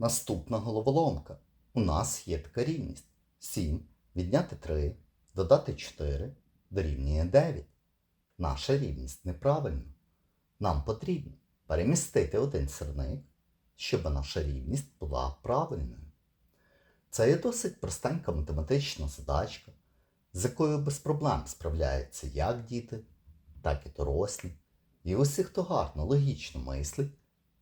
Наступна головоломка. У нас є така рівність. 7 відняти 3, додати 4 дорівнює 9. Наша рівність неправильна. Нам потрібно перемістити один сирник, щоб наша рівність була правильною. Це є досить простенька математична задачка, з якою без проблем справляються як діти, так і дорослі. І усі, хто гарно логічно мислить,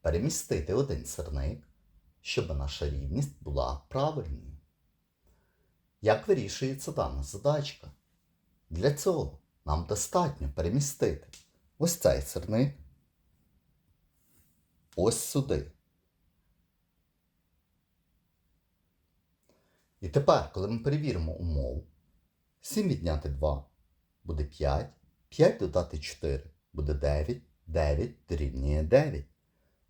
перемістити один сирник, щоб наша рівність була правильною. Як вирішується дана задачка? Для цього нам достатньо перемістити ось цей сирник ось сюди. І тепер, коли ми перевіримо умову, 7 відняти 2 буде 5, 5 додати 4 буде 9, 9 дорівнює 9.